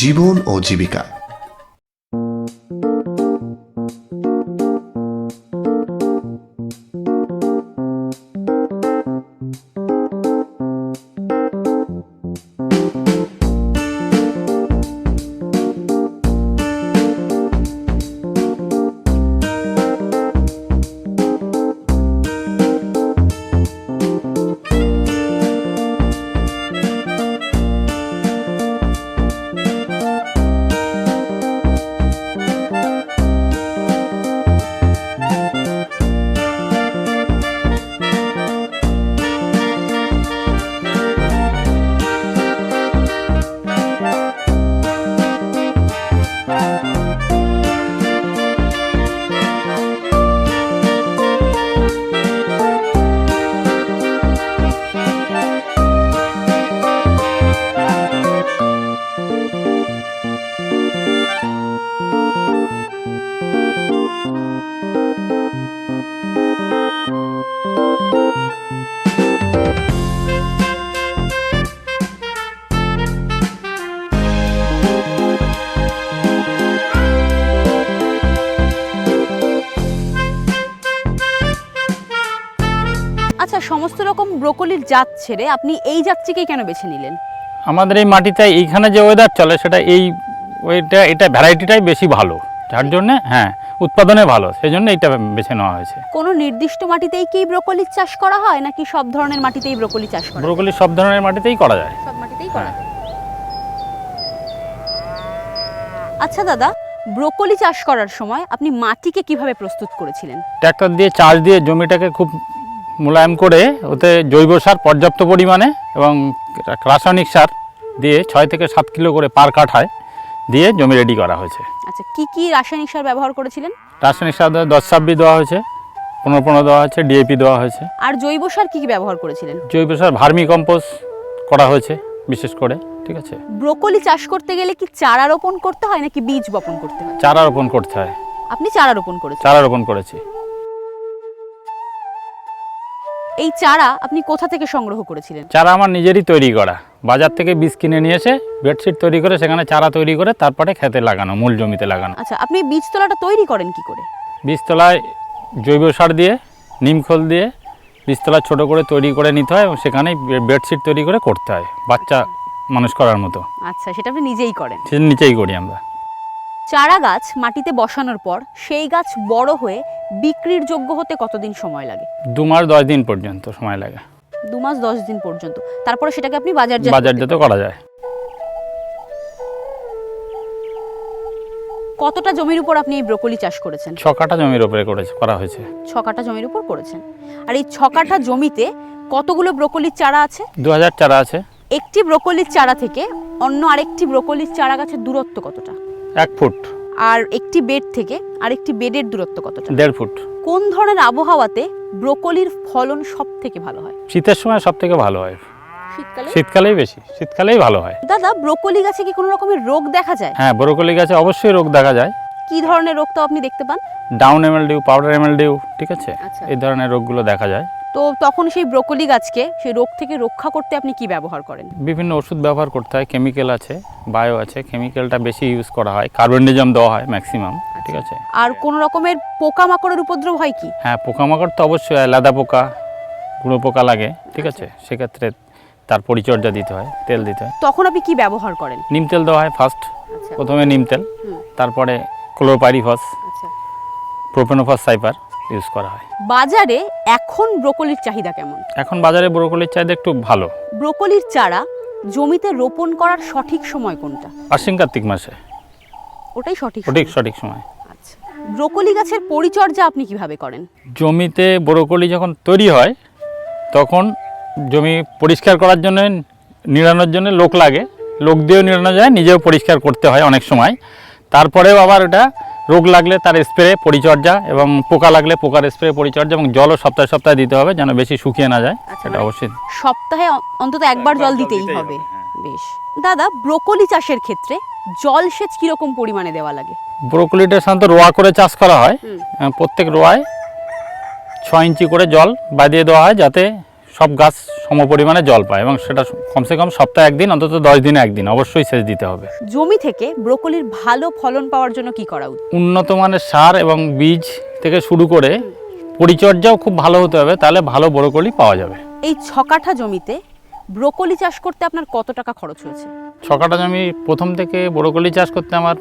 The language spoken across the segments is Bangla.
জীবন ও জীবিকা। ব্রোকলির জাত ছেড়ে আপনি এই জাতটিকেই কেন বেছে নিলেন? আমাদের এই মাটিতে এইখানে যে ওয়েদার চলে সেটা এই ওইটা এটা ভ্যারাইটিটাই বেশি ভালো। যার জন্যে হ্যাঁ উৎপাদনে ভালো। সেই জন্য এটা বেছে নেওয়া হয়েছে। কোনো নির্দিষ্ট মাটিতেই কি ব্রোকলির চাষ করা হয় নাকি সব ধরনের মাটিতেই ব্রোকলি চাষ করা হয়? ব্রোকলি সব ধরনের মাটিতেই করা যায়। সব মাটিতেই করা যায়। আচ্ছা দাদা ব্রোকলি চাষ করার সময় আপনি মাটিকে কীভাবে প্রস্তুত করেছিলেন? ট্র্যাক্টর দিয়ে চাষ দিয়ে জমিটাকে খুব মোলায়েম করে ওতে জৈব সার পর্যাপ্ত পরিমাণে এবং রাসায়নিক সার দিয়ে ছয় থেকে সাত কিলো করে পার কাঠায় দিয়ে জমি রেডি করা হয়েছে। আচ্ছা কি কি রাসায়নিক সার ব্যবহার করেছিলেন? রাসায়নিক সার দশ ছাব্বিশ দেওয়া হয়েছে পনেরো পনেরো দেওয়া হয়েছে ডিএপি দেওয়া হয়েছে। আর জৈব সার কি কি ব্যবহার করেছিলেন? জৈব সার ভার্মি কম্পোজ করা হয়েছে বিশেষ করে ঠিক আছে। ব্রোকলি চাষ করতে গেলে কি চারা রোপণ করতে হয় নাকি বীজ বপন করতে হয়? চারা রোপণ করতে হয়। আপনি চারা রোপণ করেছেন। চারা রোপণ করেছি। এই চারা আপনি কোথা থেকে সংগ্রহ করেছিলেন? চারা আমার নিজেরই তৈরি করা। বাজার থেকে বীজ কিনে নিয়ে এসে বেডশিট তৈরি করে সেখানে চারা তৈরি করে তারপরে খেতে লাগানো মূল জমিতে লাগানো। আচ্ছা আপনি বীজতলাটা তৈরি করেন কি করে? বীজতলায় জৈব সার দিয়ে নিমখোল দিয়ে বীজতলা ছোট করে তৈরি করে নিতে হয় এবং সেখানেই বেডশিট তৈরি করে করতে হয় বাচ্চা মানুষ করার মতো। আচ্ছা সেটা আপনি নিজেই করেন। সে নিচেই করি আমরা। চারা গাছ মাটিতে বসানোর পর সেই গাছ বড় হয়ে বিক্রির যোগ্য হতে কতদিন সময় লাগে? দু মাস দশ দিন পর্যন্ত সময় লাগে। দু মাস দশ দিন পর্যন্ত। তারপরে সেটাকে আপনি বাজার বাজারজাত করা যায়। কতটা জমির উপর আপনি এই ব্রোকলি চাষ করেছেন? ছ কাঠা জমির উপরে করেছে করা হয়েছে। ছ কাঠা জমির উপর করেছেন। আর এই ছ কাঠা জমিতে কতগুলো ব্রোকলির চারা আছে? দু হাজার চারা আছে। একটি ব্রোকলির চারা থেকে অন্য আরেকটি ব্রোকলির চারা গাছের দূরত্ব কতটা? এক ফুট। আর একটি বেড থেকে আর একটি বেডের দূরত্ব কতটা? দেড় ফুট। কোন ধরনের আবহাওয়াতে ব্রোকলির ফলন সব থেকে ভালো হয়? শীতের সময় সব থেকে ভালো হয়। শীতকালে শীতকালেই বেশি। শীতকালেই ভালো হয়। দাদা ব্রোকলি গাছে কি কোনো রকমের রোগ দেখা যায়? হ্যাঁ ব্রোকলি গাছে অবশ্যই রোগ দেখা যায়। কি ধরনের রোগ তো আপনি দেখতে পান? ডাউন এমএলডিউ পাউডার এমএলডিউ ঠিক আছে? আচ্ছা। এই ধরনের রোগগুলো দেখা যায়। তো তখন সেই ব্রোকলি গাছকে সেই রোগ থেকে রক্ষা করতে আপনি কি ব্যবহার করেন? বিভিন্ন ওষুধ ব্যবহার করতে হয় কেমিক্যাল আছে বায়ো আছে কেমিক্যালটা বেশি ইউজ করা হয় কার্বনডিজম দেওয়া হয় ম্যাক্সিমাম ঠিক আছে? আর কোন রকমের পোকামাকড়ের উপদ্রব হয় কি? হ্যাঁ পোকামাকড় তো অবশ্যই লাদা পোকা গুঁড়ো পোকা লাগে ঠিক আছে? সেক্ষেত্রে তার পরিচর্যা দিতে হয় তেল দিতে হয়। তখন আপনি কি ব্যবহার করেন? নিম তেল দেওয়া হয় ফার্স্ট আচ্ছা। প্রথমে নিম তেল তারপরে ক্লোরোপাইরিফস আচ্ছা। প্রোপেনোফস সাইপার ইউজ করা হয়। বাজারে এখন ব্রোকলির চাহিদা কেমন? এখন বাজারে ব্রোকলির চাহিদা একটু ভালো। ব্রোকলির চারা জমিতে রোপণ করার সঠিক সময় কোনটা? আশ্বিন কার্তিক মাসে। ওটাই সঠিক সঠিক। সঠিক সময়। আচ্ছা। ব্রোকলি গাছের পরিচর্যা আপনি কীভাবে করেন? জমিতে ব্রোকলি যখন তৈরি হয় তখন জমি পরিষ্কার করার জন্য নিড়ানোর জন্য লোক লাগে। লোক দিয়েও নিড়ানো যায় নিজেও পরিষ্কার করতে হয় অনেক সময়। তারপরেও আবার ওটা রোগ লাগলে তার স্প্রে পরিচর্যা এবং পোকা লাগলে পোকার স্প্রে পরিচর্যা এবং জলও সপ্তাহে সপ্তাহে দিতে হবে যেন বেশি শুকিয়ে না যায়। সেটা মানে অবশ্যই। সপ্তাহে অন্তত একবার জল দিতেই হবে। হ্যাঁ। বেশ। দাদা ব্রোকলি চাষের ক্ষেত্রে জল সেচ কীরকম পরিমাণে দেওয়া লাগে? ব্রোকলিটা সাধারণত রোয়া করে চাষ করা হয়। প্রত্যেক রোয়ায় ছ ইঞ্চি করে জল বাঁধিয়ে দেওয়া হয় যাতে সব গাছ সমপরিমাণে জল পায় এবং সেটা কমসে কম সপ্তাহে একদিন অন্তত দশ দিনে একদিন অবশ্যই সেচ দিতে হবে। জমি থেকে ব্রোকলির ভালো ফলন পাওয়ার জন্য কি করা উচিত? উন্নত মানের সার এবং বীজ থেকে শুরু করে পরিচর্যাও খুব ভালো হতে হবে তাহলে ভালো ব্রোকলি পাওয়া যাবে। এই ছকাঠা জমিতে ব্রোকলি চাষ করতে আপনার কত টাকা খরচ হয়েছে? ছকাটা জমি প্রথম থেকে ব্রোকলি চাষ করতে আমার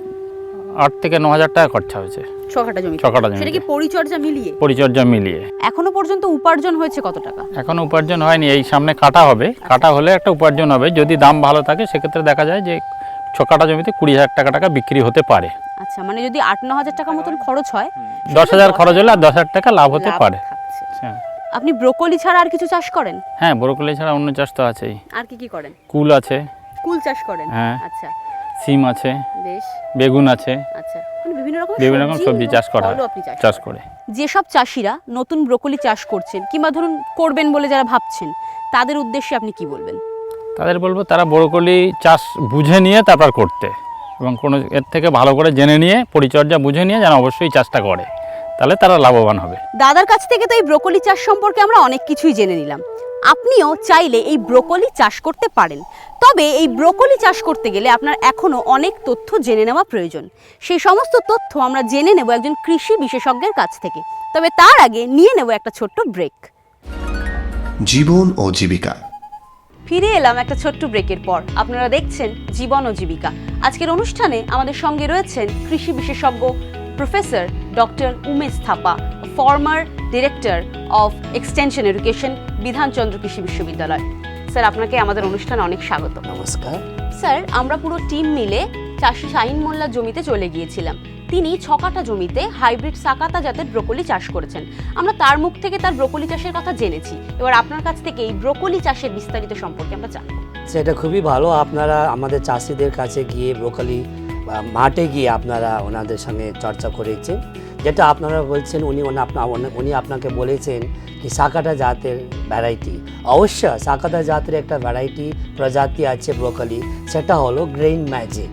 আট থেকে ন হাজার টাকা খরচা হয়েছে। ছকাঠা জমি। ছকাঠা সেটা কি পরিচর্যা মিলিয়ে? পরিচর্যা মিলিয়ে। এখনও পর্যন্ত উপার্জন হয়েছে কত টাকা? এখনও উপার্জন হয়নি এই সামনে কাটা হবে। কাটা হলে একটা উপার্জন হবে। যদি দাম ভালো থাকে সেক্ষেত্রে দেখা যায় যে ছকাটা জমিতে কুড়ি হাজার টাকা টাকা বিক্রি হতে পারে। আচ্ছা মানে যদি আট ন হাজার টাকা মতন খরচ হয় দশ হাজার খরচ হলে আর দশ হাজার টাকা লাভ হতে পারে। হ্যাঁ। আপনি ব্রোকলি ছাড়া আর কিছু চাষ করেন? হ্যাঁ ব্রোকলি ছাড়া অন্য চাষ তো আছেই। আর কি কি করেন? কুল আছে। কুল চাষ করেন? হ্যাঁ। আচ্ছা। সিম আছে বেশ। বেগুন আছে। আচ্ছা মানে বিভিন্ন রকম সবজি চাষ করা চাষ করে। যেসব চাষিরা নতুন ব্রোকলি চাষ করছেন কিংবা ধরুন করবেন বলে যারা ভাবছেন তাদের উদ্দেশ্যে আপনি কি বলবেন? তাদের বলব তারা ব্রোকলি চাষ বুঝে নিয়ে তারপর করতে এবং কোনো এর থেকে ভালো করে জেনে নিয়ে পরিচর্যা বুঝে নিয়ে যেন অবশ্যই চাষটা করে। তাহলে তারা লাভবান হবে। দাদার কাছ থেকে তো এই ব্রোকলি চাষ সম্পর্কে আমরা অনেক কিছুই জেনে নিলাম। আপনিও চাইলে এই ব্রোকলি চাষ করতে পারেন। তবে এই ব্রোকলি চাষ করতে গেলে আপনার এখনও অনেক তথ্য জেনে নেওয়া প্রয়োজন। সেই সমস্ত তথ্য আমরা জেনে নেব একজন কৃষি বিশেষজ্ঞের কাছ থেকে। তবে তার আগে নিয়ে নেব একটা ছোট্ট ব্রেক। জীবন ও জীবিকা। ফিরে এলাম একটা ছোট্ট ব্রেকের পর। আপনারা দেখছেন জীবন ও জীবিকা। আজকের অনুষ্ঠানে আমাদের সঙ্গে রয়েছেন কৃষি বিশেষজ্ঞ professor doctor Umesh Thapa former director of extension education Bidhanchandra কৃষি বিশ্ববিদ্যালয়। স্যার আপনাকে আমাদের অনুষ্ঠানে অনেক স্বাগত। নমস্কার। স্যার আমরা পুরো টিম মিলে চাষি শাহিন মোল্লার জমিতে চলে গিয়েছিলাম। তিনি ছকাটা জমিতে হাইব্রিড সাকাতা জাতের ব্রোকলি চাষ করেছেন। আমরা তার মুখ থেকে তার ব্রোকলি চাষের কথা জেনেছি। এবার আপনার কাছ থেকে এই ব্রোকলি চাষের বিস্তারিত সম্পর্কে আমরা জানব। সেটা খুবই ভালো। আপনারা আমাদের চাষিদের কাছে গিয়ে ব্রোকলি মাঠে গিয়ে আপনারা ওনাদের সঙ্গে চর্চা করেছেন। যেটা আপনারা বলছেন, উনি উনি আপনাকে বলেছেন কি সাকাটা জাতের ভ্যারাইটি অবশ্য সাকাটা জাতের একটা ভ্যারাইটি প্রজাতি আছে ব্রোকলি, সেটা হলো গ্রিন ম্যাজিক।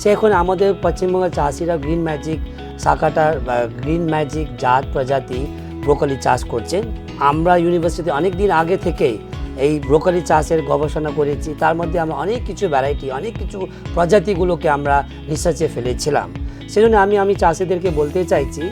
সে এখন আমাদের পশ্চিমবঙ্গের চাষিরা গ্রিন ম্যাজিক শাখাটার গ্রিন ম্যাজিক জাত প্রজাতি ব্রোকলি চাষ করছেন। আমরা ইউনিভার্সিটি অনেক দিন আগে থেকেই এই ব্রোকলি চাষের গবেষণা করেছি। তার মধ্যে আমরা অনেক কিছু ভ্যারাইটি অনেক কিছু প্রজাতিগুলোকে আমরা রিসার্চে ফেলেছিলাম। সেজন্য আমি আমি চাষিদেরকে বলতে চাইছি,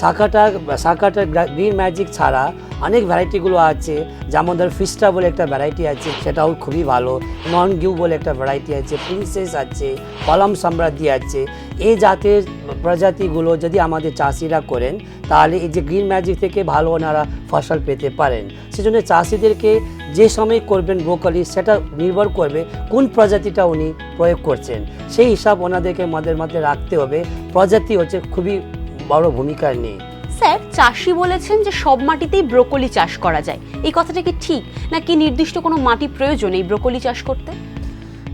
শাখাটা শাখাটা গ্রিন ম্যাজিক ছাড়া অনেক ভ্যারাইটিগুলো আছে, যেমন ধর ফিস্টা বলে একটা ভ্যারাইটি আছে, সেটাও খুবই ভালো, নন গিউ বলে একটা ভ্যারাইটি আছে প্রিন্সেস আছে কলম সম্রাজ্ঞী আছে, এই জাতের প্রজাতিগুলো যদি আমাদের চাষিরা করেন, তাহলে এই যে গ্রিন ম্যাজিক থেকে ভালো ওনারা ফসল পেতে পারেন। সেজন্য চাষিদেরকে যে সময় করবেন ব্রোকলি সেটা নির্ভর করবে কোন প্রজাতিটা উনি প্রয়োগ করছেন। সেই হিসাব ওনাদেরকে মধ্যে মধ্যে রাখতে হবে। প্রজাতি হচ্ছে খুবই বড় ভূমিকা নেই স্যার চাষি বলেছেন যে সব মাটিতেই ব্রোকলি চাষ করা যায়। এই কথাটা কি ঠিক? নাকি নির্দিষ্ট কোনো মাটি প্রয়োজন এই ব্রোকলি চাষ করতে?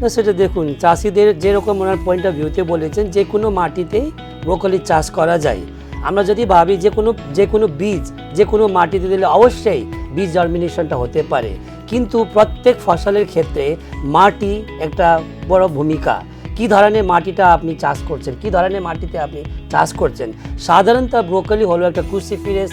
না সেটা দেখুন চাষিদের যেরকম ওনার পয়েন্ট অফ ভিউতে বলেছেন যে কোনো মাটিতেই ব্রোকলি চাষ করা যায়। আমরা যদি ভাবি যে কোনো যে কোনো বীজ যে কোনো মাটিতে দিলে অবশ্যই বীজ জার্মিনেশনটা হতে পারে। কিন্তু প্রত্যেক ফসলের ক্ষেত্রে মাটি একটা বড় ভূমিকা। কি ধরনের মাটিটা আপনি চাষ করছেন? কি ধরনের মাটিতে আপনি চাষ করছেন? সাধারণত ব্রোকলি হলো একটা ক্রুসিফিরেস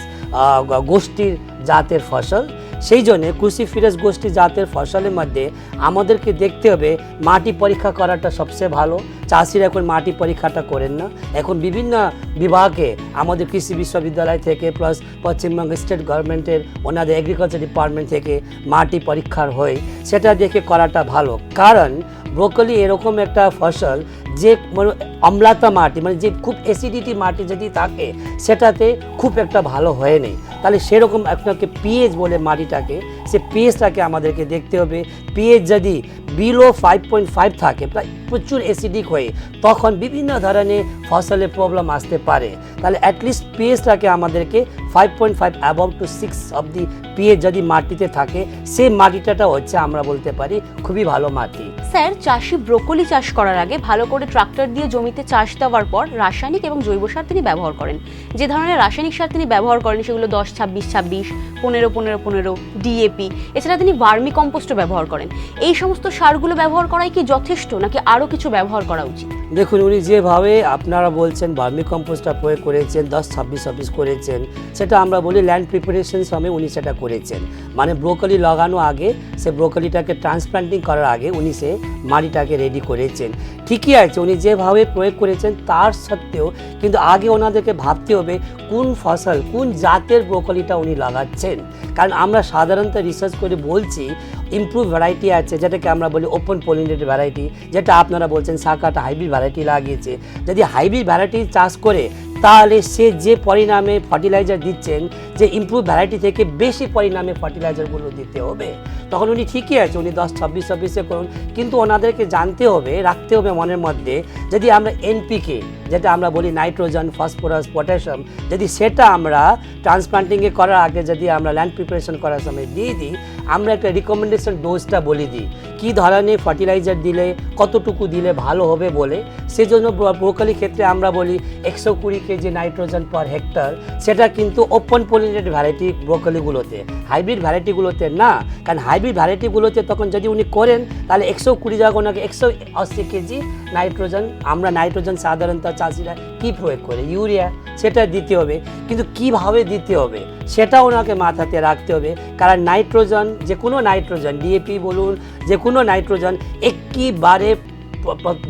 গোষ্ঠীর জাতের ফসল। সেই জন্যে ক্রুসিফিরাস গোষ্ঠী জাতের ফসলের মধ্যে আমাদেরকে দেখতে হবে মাটি পরীক্ষা করাটা সবচেয়ে ভালো। চাষিরা এখন মাটি পরীক্ষাটা করেন না। এখন বিভিন্ন বিভাগে আমাদের কৃষি বিশ্ববিদ্যালয় থেকে প্লাস পশ্চিমবঙ্গ স্টেট গভর্নমেন্টের ওনাদের এগ্রিকালচার ডিপার্টমেন্ট থেকে মাটি পরীক্ষার হয়। সেটা দেখে করাটা ভালো। কারণ ব্রোকলি এরকম একটা ফসল যে মানে অম্লাতা মাটি মানে যে খুব অ্যাসিডিটি মাটি যদি থাকে, সেটাতে খুব একটা ভালো হয়ে নেই। তাহলে সেরকম আপনাকে পিএইচ বলে মাটিটাকে, সে পিএইচটাকে আমাদেরকে দেখতে হবে। পিএইচ যদি বিলো ফাইভ পয়েন্ট ফাইভ থাকে, প্রায় প্রচুর অ্যাসিডিক হয়ে, তখন বিভিন্ন ধরনের ফসলের প্রবলেম আসতে পারে। তাহলে অ্যাটলিস্ট পিএইচটাকে আমাদেরকে five point five above two six of the PH যদি মাটিতে থাকে, সেই মাটিটাটা হচ্ছে আমরা বলতে পারি খুবই ভালো মাটি। স্যার চাষি ব্রোকলি চাষ করার আগে ভালো করে ট্রাক্টর দিয়ে জমিতে চাষ দেওয়ার পর রাসায়নিক এবং জৈব সার তিনি ব্যবহার করেন। যে ধরনের রাসায়নিক সার তিনি ব্যবহার করেন সেগুলো দশ, ছাব্বিশ ছাব্বিশ, পনেরো পনেরো পনেরো ডিএপি এছাড়া তিনি ভার্মি কম্পোস্টও ব্যবহার করেন। এই সমস্ত সারগুলো ব্যবহার করাই কি যথেষ্ট নাকি আরও কিছু ব্যবহার করা উচিত? দেখুন, উনি যেভাবে আপনারা বলছেন ভার্মি কম্পোস্টটা প্রয়োগ করেছেন, দশ, ছাব্বিশ ছাব্বিশ করেছেন, সেটা আমরা বলি ল্যান্ড প্রিপারেশন সময় উনি সেটা করেছেন। মানে ব্রোকলি লাগানো আগে, সে ব্রোকলিটাকে ট্রান্সপ্লান্টিং করার আগে উনি সে মাটিটাকে রেডি করেছেন। ঠিকই আছে, উনি যেভাবে প্রয়োগ করেছেন, তার সত্ত্বেও কিন্তু আগে ওনাদেরকে ভাবতে হবে কোন ফসল, কোন জাতের ব্রোকলিটা উনি লাগাচ্ছেন। কারণ আমরা সাধারণত রিসার্চ করে বলছি ইমপ্রুভ ভ্যারাইটি আছে, যেটাকে আমরা বলি ওপেন পলিনেটেড ভ্যারাইটি যেটা আপনারা বলছেন শাখাটা হাইব্রিড ভ্যারাইটি লাগিয়েছে। যদি হাইব্রিড ভ্যারাইটি চাষ করে, তাহলে সে যে পরিণামে ফার্টিলাইজার দিচ্ছেন, যে ইমপ্রুভ ভ্যারাইটি থেকে বেশি পরিণামে ফার্টিলাইজারগুলো দিতে হবে। তখন উনি ঠিকই আছে, উনি দশ, ছাব্বিশ, ছাব্বিশে করুন। কিন্তু ওনাদেরকে জানতে হবে, রাখতে হবে মনের মধ্যে, যদি আমরা এনপিকে যেটা আমরা বলি নাইট্রোজেন, ফসফরাস, পটাশিয়াম, যদি সেটা আমরা ট্রান্সপ্লান্টিংয়ে করার আগে যদি আমরা ল্যান্ড প্রিপারেশন করার সময় দিয়ে দিই, আমরা একটা রিকমেন্ডেশন ডোজটা বলে দিই। কী ধরনের ফার্টিলাইজার দিলে, কতটুকু দিলে ভালো হবে বলে? সেজন্য ব্রোকালি ক্ষেত্রে আমরা বলি একশো কুড়ি কেজি নাইট্রোজেন পার হেক্টর। সেটা কিন্তু ওপেন পলিনেটেড ভ্যারাইটি ব্রোকলিগুলোতে হাইব্রিড ভ্যারাইটিগুলোতে না, কারণ হাইব্রিড ভ্যারাইটিগুলোতে তখন যদি উনি করেন, তাহলে একশো কুড়ি জায়গা ওনাকে একশো আশি কেজি নাইট্রোজেন, আমরা নাইট্রোজেন সাধারণত চাষিরা কী প্রয়োগ করে? ইউরিয়া, সেটা দিতে হবে। কিন্তু কীভাবে দিতে হবে? সেটা ওনাকে মাথাতে রাখতে হবে। কারণ নাইট্রোজেন যে কোনো নাইট্রোজেন ডিএপি বলুন যে কোনো নাইট্রোজেন একইবারে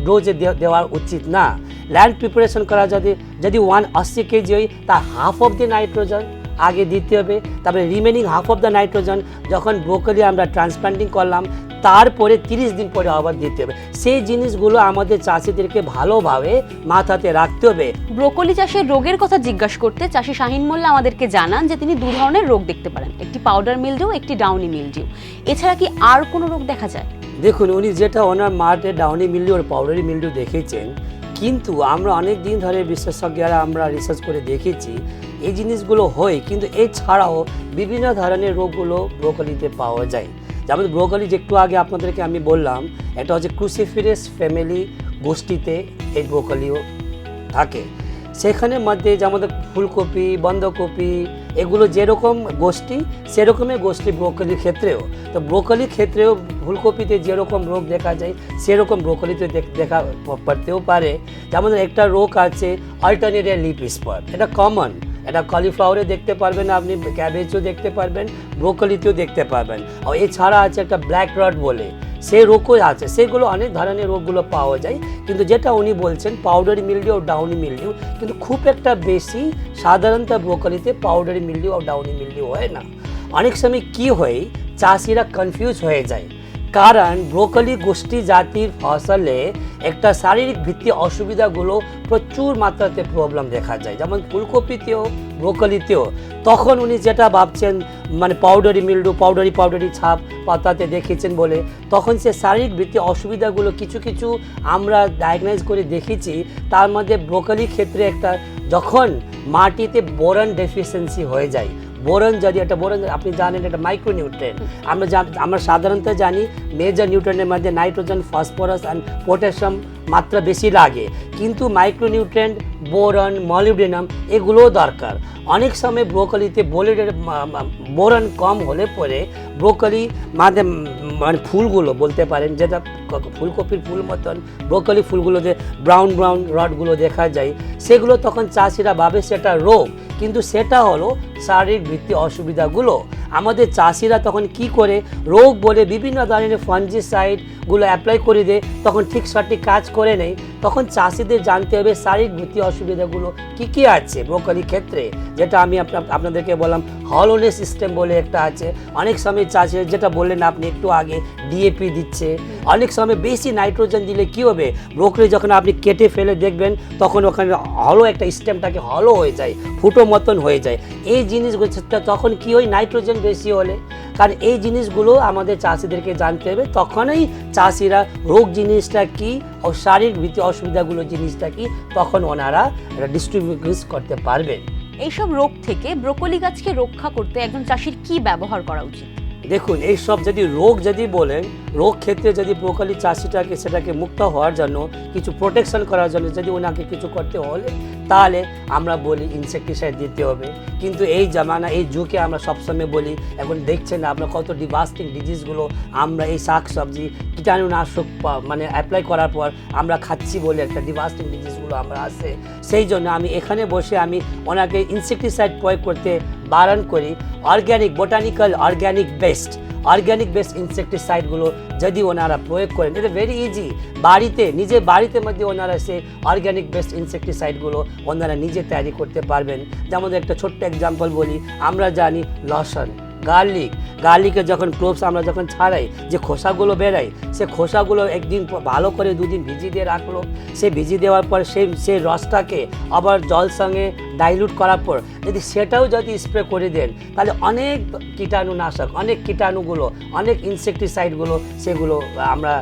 ডোজে দেওয়া উচিত না। ল্যান্ড প্রিপারেশন করা যদি যদি ওয়ান আশি কেজি হয় তার হাফ অফ দি নাইট্রোজেন। আগে দিতে হবে। তারপরে remaining half of the nitrogen যখন ব্রোকলি আমরা ট্রান্সপ্লান্টিং করলাম তারপরে তিরিশ দিন পরে আবার দিতে হবে। সেই জিনিসগুলো আমাদের চাষিদেরকে ভালোভাবে মাথাতে রাখতে হবে। ব্রোকলি চাষের রোগের কথা জিজ্ঞাসা করতে চাষি শাহিন মোল্লা আমাদেরকে জানান যে তিনি দু ধরনের রোগ দেখতে পারেন। একটি পাউডার মিলডিউ একটি ডাউনি মিলডিউ এছাড়া কি আর কোনো রোগ দেখা যায়? দেখুন উনি যেটা ওনার মাঠে ডাউনি মিল্ডিউ আর পাউডারি মিল্ডিউ দেখেছেন কিন্তু আমরা অনেক দিন ধরে বিশেষজ্ঞরা আমরা রিসার্চ করে দেখেছি, এই জিনিসগুলো হয়, কিন্তু এছাড়াও বিভিন্ন ধরনের রোগগুলো ব্রোকলিতে পাওয়া যায়। যেমন ব্রোকলি যে একটু আগে আপনাদেরকে আমি বললাম, এটা হচ্ছে ক্রুসিফিরেস ফ্যামিলি গোষ্ঠীতে এই ব্রোকলিও থাকে। সেখানে মধ্যে যেমন ফুলকপি, বন্ধকপি, এগুলো যেরকম গোষ্ঠী, সেরকমই গোষ্ঠী ব্রোকলির ক্ষেত্রেও। তো ব্রোকলির ক্ষেত্রেও ফুলকপিতে যেরকম রোগ দেখা যায়, সেরকম ব্রোকলিতে দেখা পড়তেও পারে। যেমন একটা রোগ আছে অল্টারনেটিভ লিপ স্পট। এটা কমন। এটা কলিফ্লাওয়ারে দেখতে পারবেন আপনি, ক্যাবেজও দেখতে পারবেন, ব্রোকলিতেও দেখতে পারবেন। আর এছাড়া আছে একটা ব্ল্যাক রড বলে। সেই রোগও আছে, সেগুলো অনেক ধরনের রোগগুলো পাওয়া যায়, কিন্তু যেটা উনি বলছেন পাউডারি মিলডিউ ডাউনি মিলডিউ কিন্তু খুব একটা বেশি সাধারণত ব্রোকলিতে পাউডারি মিলডিউ ও ডাউনি মিলডিউ হয় না। অনেক সময় কি হয়, চাষিরা কনফিউজ হয়ে যায়। কারণ ব্রোকলি গোষ্ঠী জাতির ফসলে একটা শারীরিক ভিত্তি অসুবিধাগুলো প্রচুর মাত্রাতে প্রবলেম দেখা যায়। যেমন ফুলকপিতেও, ব্রোকলিতেও। তখন উনি যেটা ভাবছেন মানে পাউডারি মিল্ডু পাউডারি পাউডারি ছাপ পাতাতে দেখেছেন বলে, তখন সে শারীরিক ভিত্তি অসুবিধাগুলো কিছু কিছু আমরা ডায়াগনাইজ করে দেখেছি। তার মধ্যে ব্রোকলি ক্ষেত্রে একটা, যখন মাটিতে বোরন ডেফিসিয়েন্সি হয়ে যায় বোরন যদি একটা বোরন, আপনি জানেন এটা মাইক্রোনিউট্রেন আমরা জান- আমরা সাধারণত জানি মেজর নিউট্রেনের মধ্যে নাইট্রোজেন ফসফরাস অ্যান্ড পটাশিয়াম মাত্রা বেশি লাগে। কিন্তু মাইক্রোনিউট্রেন্ট বোরন মলিবডেনাম এগুলোও দরকার। অনেক সময় ব্রোকলিতে বোলিডের বোরন কম হলে পরে ব্রোকলি মাঝে মানে ফুলগুলো বলতে পারেন যেটা ফুলকপির ফুল মতন, ব্রোকলি ফুলগুলোতে ব্রাউন ব্রাউন রডগুলো দেখা যায়, সেগুলো তখন চাষিরা ভাবে সেটা রোগ। কিন্তু সেটা হলো শারীরিক ভিত্তি অসুবিধাগুলো। আমাদের চাষিরা তখন কি করে? রোগ বলে বিভিন্ন ধরনের ফাঞ্জিসাইডগুলো অ্যাপ্লাই করে দেয়, তখন ঠিক সঠিক কাজ করে নেই তখন চাষিদের জানতে হবে শারীরিক ভিত্তি অসুবিধাগুলো কি কি আছে ব্রোকলি ক্ষেত্রে, যেটা আমি আপনা- আপনাদেরকে বললাম হলোনে সিস্টেম বলে একটা আছে। অনেক সময় চাষিরা যেটা বললেন আপনি একটু আগে ডিএপি দিচ্ছে। অনেক সময় বেশি নাইট্রোজেন দিলে কি হবে? ব্রোকলি যখন আপনি কেটে ফেলে দেখবেন, তখন ওখানে হলো একটা স্টেমটাকে হলো হয়ে যায়। ফুটো মতন হয়ে যায়। এই জিনিসগুলো তখন কি হয়? নাইট্রোজেন বেশি হলে। কারণ এই জিনিসগুলো আমাদের চাষিদেরকে জানতে হবে। তখনই চাষিরা রোগ জিনিসটা কি ও শারীরিক ভিত্তি অসুবিধাগুলো জিনিসটা কি, তখন ওনারা ডিস্ট্রিবিউট করতে পারবেন এইসব রোগ থেকে ব্রোকলি গাছকে রক্ষা করতে একজন চাষির কি ব্যবহার করা উচিত? দেখুন, এই সব যদি রোগ যদি বলেন, রোগ ক্ষেত্রে যদি ব্রোকলি চাষিটাকে সেটাকে মুক্ত হওয়ার জন্য, কিছু প্রোটেকশন করার জন্য যদি ওনাকে কিছু করতে হলে, তাহলে আমরা বলি ইনসেকটিসাইড দিতে হবে। কিন্তু এই জামানা, এই যুগে আমরা সবসময় বলি, এখন দেখছেন আপনার কত ডিভাস্টিং ডিজিজগুলো আমরা এই শাক সবজি কীটাণুনাশক মানে অ্যাপ্লাই করার পর আমরা খাচ্ছি বলে একটা ডিভাস্টিং ডিজিজগুলো আমরা আসে সেই জন্য আমি এখানে বসে আমি ওনাকে ইনসেকটিসাইড প্রয়োগ করতে বারণ করি organic botanical organic based organic based ইনসেকটিসাইডগুলো যদি ওনারা প্রয়োগ করেন, এটা ভেরি ইজি বাড়িতে, নিজে বাড়িতে মধ্যে ওনারা সে অর্গ্যানিক বেস্ট ইনসেকটিসাইডগুলো ওনারা নিজে তৈরি করতে পারবেন। যেমন একটা ছোট্ট এক্সাম্পল বলি, আমরা জানি লসন। গার্লিক। গার্লিকে যখন ক্লোভস আমরা যখন ছাড়াই, যে খোসাগুলো বেরাই সে খোসাগুলো একদিন ভালো করে দুদিন ভিজিয়ে দিয়ে রাখল। সে ভিজিয়ে দেওয়ার পর সেই সেই রসটাকে আবার জল সঙ্গে ডাইলুট করার পর যদি সেটাও যদি স্প্রে করে দেন, তাহলে অনেক কীটাণুনাশক, অনেক কীটাণুগুলো, অনেক ইনসেকটিসাইডগুলো সেগুলো আমরা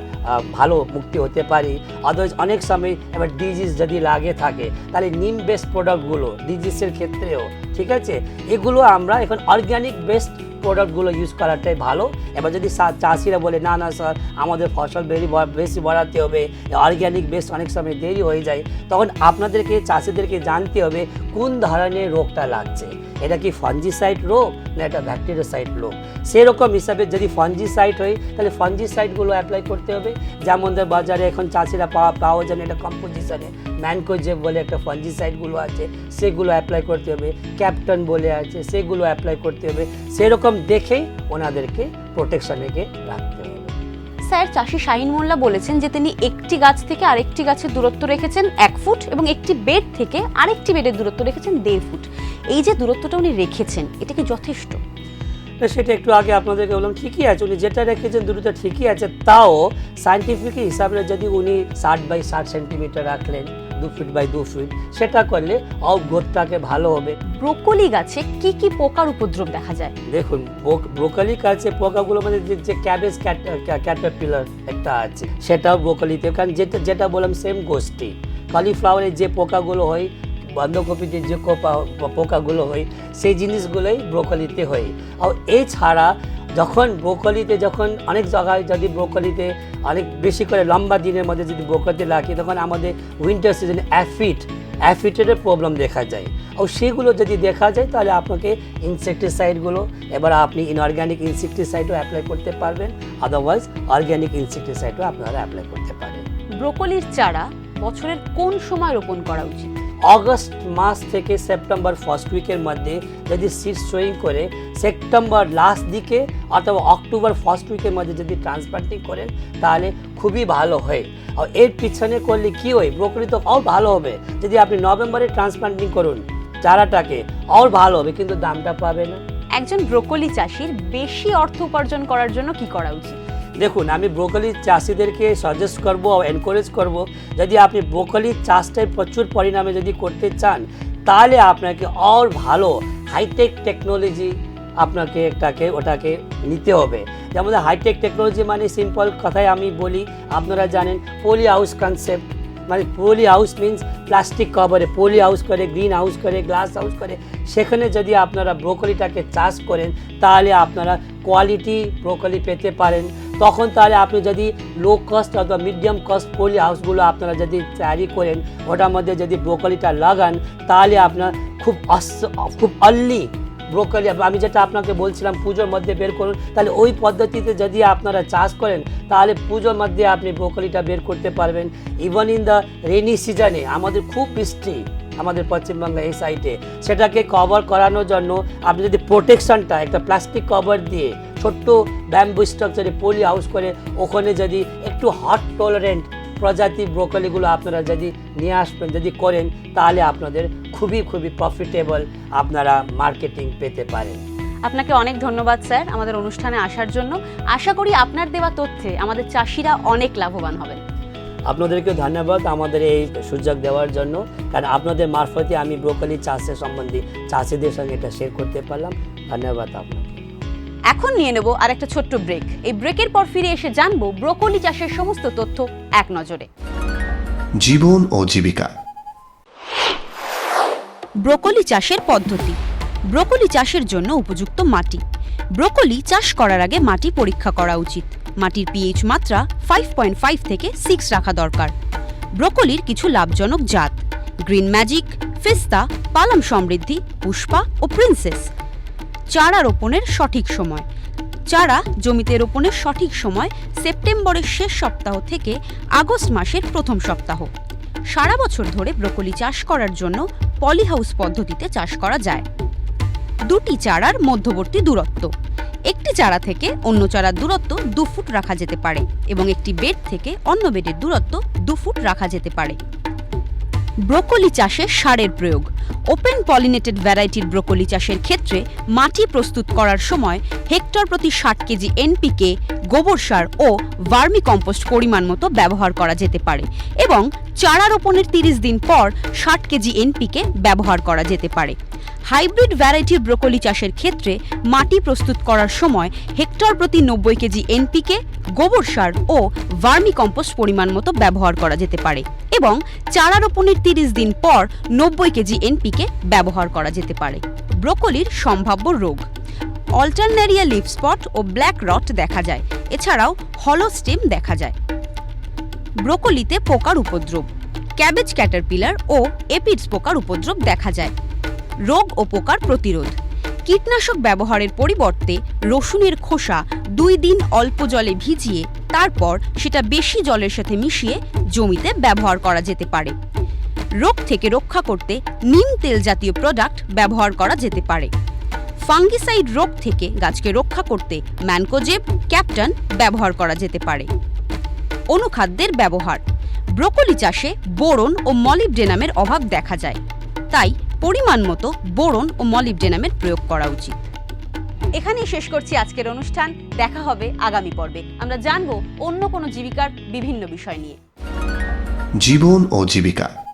ভালো মুক্তি হতে পারি। আদারওয়াইজ অনেক সময় এবার ডিজিজ যদি লাগে থাকে, তাহলে নিম বেস্ট প্রোডাক্টগুলো ডিজিজের ক্ষেত্রেও ঠিক আছে? এগুলো আমরা এখন অর্গ্যানিক বেস্ট প্রোডাক্টগুলো ইউজ করাটাই ভালো। এবার যদি চাষিরা বলে, না না স্যার আমাদের ফসল বেরি বেশি বাড়াতে হবে অর্গ্যানিক বেস্ট অনেক সময় দেরি হয়ে যায়। তখন আপনাদেরকে, চাষিদেরকে জানতে হবে কোন ধরনের রোগটা লাগছে। এটা কি ফাঞ্জিসাইড রোগ না এটা ব্যাকটেরিয়াসাইড রোগ? সেরকম হিসাবে যদি ফাঞ্জিসাইড হয়, তাহলে ফাঞ্জিসাইডগুলো অ্যাপ্লাই করতে হবে। যেমন বাজারে এখন চাষিরা পাওয়া পাওয়া যায় এটা কম্পোজিশনে ম্যানকোজেব বলে একটা ফাঞ্জিসাইডগুলো আছে, সেগুলো অ্যাপ্লাই করতে হবে। ক্যাপ্টন বলে আছে, সেগুলো অ্যাপ্লাই করতে হবে। সেরকম দেখেই ওনাদেরকে প্রোটেকশনে রাখতে হবে। স্যার চাষি শাহিন মোল্লা বলেছেন যে তিনি একটি গাছ থেকে আরেকটি গাছের দূরত্ব রেখেছেন এক ফুট এবং একটি বেড থেকে আরেকটি বেডের দূরত্ব রেখেছেন দেড় ফুট। এই যে দূরত্বটা উনি রেখেছেন এটা কি যথেষ্ট? তো সেটা একটু আগে আপনাদেরকে বললাম ঠিকই আছে উনি যেটা রেখেছেন দুটোটা ঠিকই আছে তাও সাইন্টিফিক হিসাবে যদি উনি ষাট বাই ষাট সেন্টিমিটার রাখলেন দু ফিট বাই দু ফিট সেটা করলে গ্রোথটাকে ভালো হবে। ব্রোকলি গাছে কি কি পোকার উপদ্রব দেখা যায়? দেখুন ব্রোকলি কাছে পোকাগুলো মানে যে- ক্যাবেজ ক্যাটারপিলার একটা আছে সেটাও ব্রোকলিতে কারণ যেটা যেটা বললাম সেম গোষ্ঠী। কলিফ্লাওয়ারে যে পোকাগুলো হয় বাঁধাকপিতে যে কোপা পোকাগুলো হয় সেই জিনিসগুলোই ব্রোকলিতে হয়। আর এছাড়া যখন ব্রোকলিতে যখন অনেক জায়গায় যদি ব্রোকলিতে অনেক বেশি করে লম্বা দিনের মধ্যে যদি ব্রোকলিতে লাগে, তখন আমাদের উইন্টার সিজনে অ্যাফিড অ্যাফিটের প্রবলেম দেখা যায়। ও সেগুলো যদি দেখা যায়, তাহলে আপনাকে ইনসেকটিসাইডগুলো এবার আপনি ইনঅর্গ্যানিক ইনসেকটিসাইডও অ্যাপ্লাই করতে পারবেন আদারওয়াইজ অর্গ্যানিক ইনসেকটিসাইডও আপনারা অ্যাপ্লাই করতে পারেন। ব্রোকলির চারা বছরের কোন সময় রোপণ করা উচিত? অগস্ট মাস থেকে সেপ্টেম্বর ফার্স্ট উইকের মধ্যে যদি সিড সোয়িং করে, সেপ্টেম্বর লাস্ট দিকে অথবা অক্টোবর ফার্স্ট উইকের মধ্যে যদি ট্রান্সপ্লান্টিং করেন, তাহলে খুবই ভালো হয়। আর এর পিছনে করলে কি হয়? ব্রোকলি তো আর ভালো হবে। যদি আপনি নভেম্বরে ট্রান্সপ্লান্টিং করুন, চারাটাকে, আর ভালো হবে, কিন্তু দামটা পাবে না। একজন ব্রোকলি চাষির বেশি অর্থ উপার্জন করার জন্য কি করা উচিত? দেখুন, আমি ব্রোকলি চাষিদেরকে সাজেস্ট করব এনকারেজ করব, যদি আপনি ব্রোকলি চাষটাই প্রচুর পরিণামে যদি করতে চান, তাহলে আপনাকে আর ভালো হাইটেক টেকনোলজি আপনাকে একটাকে ওটাকে নিতে হবে। যেমন হাইটেক টেকনোলজি মানে সিম্পল কথায় আমি বলি, আপনারা জানেন পলি হাউস কনসেপ্ট মানে পলি হাউস মিন্স প্লাস্টিক কভারে পলি হাউস করে গ্রিন হাউস করে গ্লাস হাউস করে, সেখানে যদি আপনারা ব্রোকলিটাকে চাষ করেন, তাহলে আপনারা কোয়ালিটি ব্রোকলি পেতে পারেন। তখন তাহলে আপনি যদি লো কস্ট অথবা মিডিয়াম কস্ট পলি হাউসগুলো আপনারা যদি তৈরি করেন, ওটার মধ্যে যদি ব্রোকলিটা লাগান, তাহলে আপনার খুব খুব আর্লি ব্রোকলি আমি যেটা আপনাকে বলছিলাম পুজোর মধ্যে বের করুন, তাহলে ওই পদ্ধতিতে যদি আপনারা চাষ করেন, তাহলে পুজোর মধ্যে আপনি ব্রোকলিটা বের করতে পারবেন। ইভেন ইন দ্য রেনি সিজনে আমাদের খুব বৃষ্টি আমাদের পশ্চিমবাংলা এই সাইডে সেটাকে কভার করানোর জন্য আপনি যদি প্রোটেকশনটা একটা প্লাস্টিক কভার দিয়ে ছোট্ট ব্যাম্বু স্ট্রাকচারে পলি হাউস করে ওখানে যদি একটু হট টলারেন্ট প্রজাতি ব্রোকলিগুলো আপনারা যদি নিয়ে আসবেন যদি করেন তাহলে আপনাদের খুবই খুবই প্রফিটেবল আপনারা মার্কেটিং পেতে পারেন। আপনাকে অনেক ধন্যবাদ স্যার আমাদের অনুষ্ঠানে আসার জন্য। আশা করি আপনার দেওয়া তথ্যে আমাদের চাষিরা অনেক লাভবান হবেন। আপনাদেরকে ধন্যবাদ আমাদের এই সুযোগ দেওয়ার জন্য। কারণ আপনাদের মারফতে আমি ব্রোকলি চাষের সম্বন্ধে চাষিদের সঙ্গে এটা শেয়ার করতে পারলাম। ধন্যবাদ আপনাকে। এখন নিয়ে নেব আর একটা ছোট্ট ব্রেক এই ব্রেকের পর ফিরে এসে জানব ব্রোকলি চাষের সমস্ত তথ্য এক নজরে। জীবন ও জীবিকা। ব্রোকলি চাষের পদ্ধতি। ব্রোকলি চাষের জন্য উপযুক্ত মাটি। ব্রোকলি চাষ করার আগে মাটি পরীক্ষা করা উচিত। মাটির পিএইচ মাত্রা ফাইভ পয়েন্ট ফাইভ থেকে সিক্স রাখা দরকার। ব্রোকলির কিছু লাভজনক জাত। গ্রিন ম্যাজিক ফেস্তা পালাম সমৃদ্ধি পুষ্পা ও প্রিন্সেস চারা রোপণের সঠিক সময়। চারা জমিতে রোপণের সঠিক সময় সেপ্টেম্বরের শেষ সপ্তাহ থেকে আগস্ট মাসের প্রথম সপ্তাহ। সারা বছর ধরে ব্রোকলি চাষ করার জন্য পলিহাউস পদ্ধতিতে চাষ করা যায়। দুটি চারার মধ্যবর্তী দূরত্ব। একটি চারা থেকে অন্য চারার দূরত্ব দু ফুট রাখা যেতে পারে এবং একটি বেড থেকে অন্য বেডের দূরত্ব দু ফুট রাখা যেতে পারে। ব্রোকলি চাষে সারের প্রয়োগ। ওপেন পলিনেটেড ভ্যারাইটির ব্রোকলি চাষের ক্ষেত্রে মাটি প্রস্তুত করার সময় হেক্টর প্রতি ষাট কেজি এনপিকে গোবর সার ও ভার্মি কম্পোস্ট পরিমাণ মতো ব্যবহার করা যেতে পারে এবং চারা রোপণের তিরিশ দিন পর ষাট কেজি এনপিকে ব্যবহার করা যেতে পারে। হাইব্রিড ভ্যারাইটির ব্রোকলি চাষের ক্ষেত্রে মাটি প্রস্তুত করার সময় হেক্টর প্রতি নব্বই কেজি এনপিকে, গোবর সার ও ভার্মি কম্পোস্ট পরিমাণ মতো ব্যবহার করা যেতে পারে এবং চারা রোপণের তিরিশ দিন পর নব্বই কেজি এনপিকে ব্যবহার করা যেতে পারে। ব্রোকলির সম্ভাব্য রোগ। অল্টারনারিয়া লিভ স্পট ও ব্ল্যাক রট দেখা যায়। এছাড়াও হলো স্টেম দেখা যায়। ব্রোকলিতে পোকার উপদ্রব। ক্যাবেজ ক্যাটারপিলার ও এপিডস পোকার উপদ্রব দেখা যায়। রোগ ও পোকার প্রতিরোধ। কীটনাশক ব্যবহারের পরিবর্তে রসুনের খোসা দুই দিন অল্প জলে ভিজিয়ে, তারপর সেটা বেশি জলের সাথে মিশিয়ে জমিতে ব্যবহার করা যেতে পারে। রোগ থেকে রক্ষা করতে নিম তেল জাতীয় প্রোডাক্ট ব্যবহার করা যেতে পারে। ফাঙ্গিসাইড রোগ থেকে গাছকে রক্ষা করতে ম্যানকোজেব, ক্যাপ্টান ব্যবহার করা যেতে পারে। অনুখাদ্যের ব্যবহার। ব্রোকলি চাষে বোরন ও মলিবডেনামের অভাব দেখা যায়। তাই পরিমাণ মতো বোরন ও মলিবডেনামের প্রয়োগ করা উচিত। এখানেই শেষ করছি আজকের অনুষ্ঠান। দেখা হবে আগামী পর্বে। আমরা জানব অন্য কোনো জীবিকার বিভিন্ন বিষয় নিয়ে। জীবন ও জীবিকা।